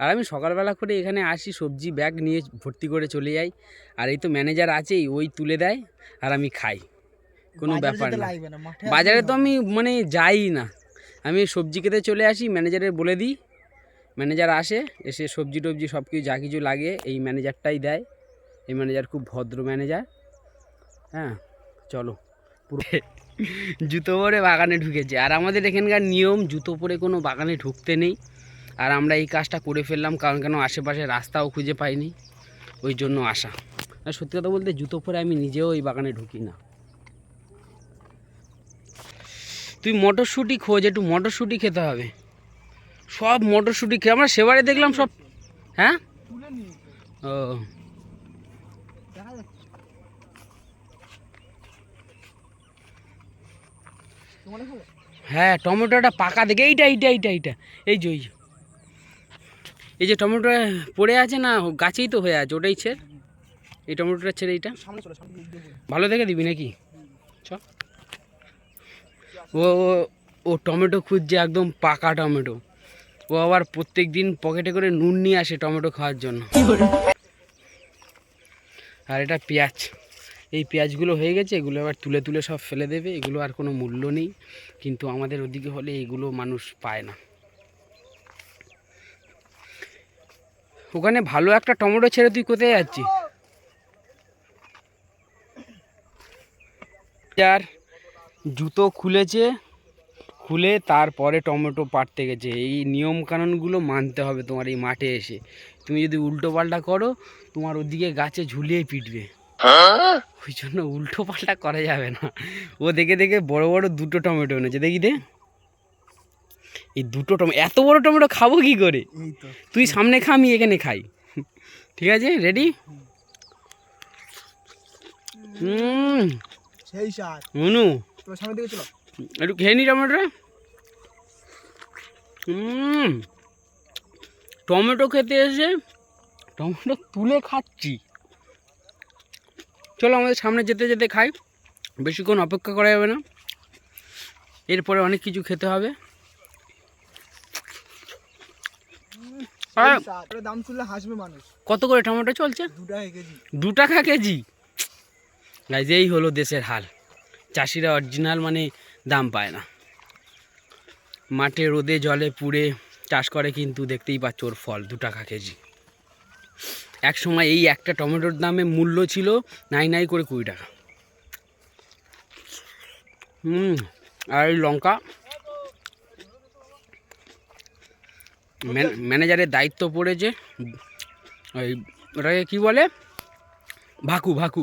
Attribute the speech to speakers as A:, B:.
A: আর আমি সকালবেলা করে এখানে আসি সবজি ব্যাগ নিয়ে ভর্তি করে চলে যাই। আর এই তো ম্যানেজার আছেই ওই তুলে দেয় আর আমি খাই। কোনো ব্যাপার না। বাজারে তো আমি মানে যাই না। আমি সবজি খেতে চলে আসি ম্যানেজারের বলে দিই। ম্যানেজার আসে এসে সবজি টবজি সব কিছু যা কিছু লাগে এই ম্যানেজারটাই দেয়। এই ম্যানেজার খুব ভদ্র ম্যানেজার হ্যাঁ চলো। পুরো জুতো পরে বাগানে ঢুকেছে। আর আমাদের এখানকার নিয়ম জুতো পরে কোনো বাগানে ঢুকতে নেই। আর আমরা এই কাজটা করে ফেললাম, কারণ কেন আশেপাশে রাস্তাও খুঁজে পাইনি। ওই জন্য আসা আর সত্যি কথা বলতে জুতো পরে আমি নিজেও এই বাগানে ঢুকি না। তুই মটরশুঁটি খোঁজ, একটু মটরশুঁটি খেতে হবে। সব মটরশুঁটি খেয়ে, আমরা সেবারে দেখলাম সব হ্যাঁ? ও। হ্যাঁ টমেটোটা পাকা দেখে, এইটা এইটা এইটা এইটা এই যে। এই যে টমেটো পড়ে আছে না, গাছেই তো হয়ে আছে, ওটাই ছেড়। এই টমেটোটা ছেড়ে এইটা। ভালো দেখে দিবি নাকি? চ। ও- ও টমেটো খুঁজছে একদম পাকা টমেটো। ও আবার প্রত্যেক দিন পকেটে করে নুন নিয়ে আসে টমেটো খাওয়ার জন্য। আর এটা পেঁয়াজ। এই পেঁয়াজগুলো হয়ে গেছে, এগুলো আবার তুলে তুলে সব ফেলে দেবে, এগুলো আর কোনো মূল্য নেই। কিন্তু আমাদের ওদিকে হলে এগুলো মানুষ পায় না। ওখানে ভালো একটা টমেটো ছেড়ে তুই কোথায় যাচ্ছিস? আর জুতো খুলেছে, খুলে তারপরে টমেটো পাড়তে গেছে। এই নিয়ম কানুনগুলো মানতে হবে তোমার এই মাঠে এসে। তুমি যদি উল্টো পাল্টা করো, তোমার ওদিকে গাছে ঝুলিয়ে পিটবে। ওই জন্য উল্টো পাল্টা করা যাবে না। ও দেখে দেখে বড় বড় দুটো টমেটো এনেছে। দেখি দে। এই দুটো টমেটো এত বড় টমেটো খাব কি করে? তুই সামনে খা আমি এখানে খাই। ঠিক আছে? রেডি মনু। একটু খেয়ে নি টমেটোটা। টমেটো খেতে এসে টমেটো তুলে খাচ্ছি। চলো আমাদের সামনে যেতে যেতে খাই। বেশিক্ষণ অপেক্ষা করা যাবে না। এরপরে অনেক কিছু খেতে হবে।
B: দাম শুনলে হাসবে মানুষ।
A: কত করে টমেটো চলছে?
B: দু টাকা কেজি?
A: গাইজ এই হলো দেশের হাল। চাষিরা অরিজিনাল মানে দাম পায় না। মাঠে রোদে জলে পুড়ে চাষ করে কিন্তু দেখতেই পাচ্ছ ওর ফল দু টাকা কেজি। এক সময় এই একটা টমেটোর দামে মূল্য ছিল নাই নাই করে কুড়ি টাকা। হুম আর লঙ্কা? ম্যানেজারের দায়িত্ব পড়েছে ওই ওটাকে কী বলে? ভাকু ভাকু।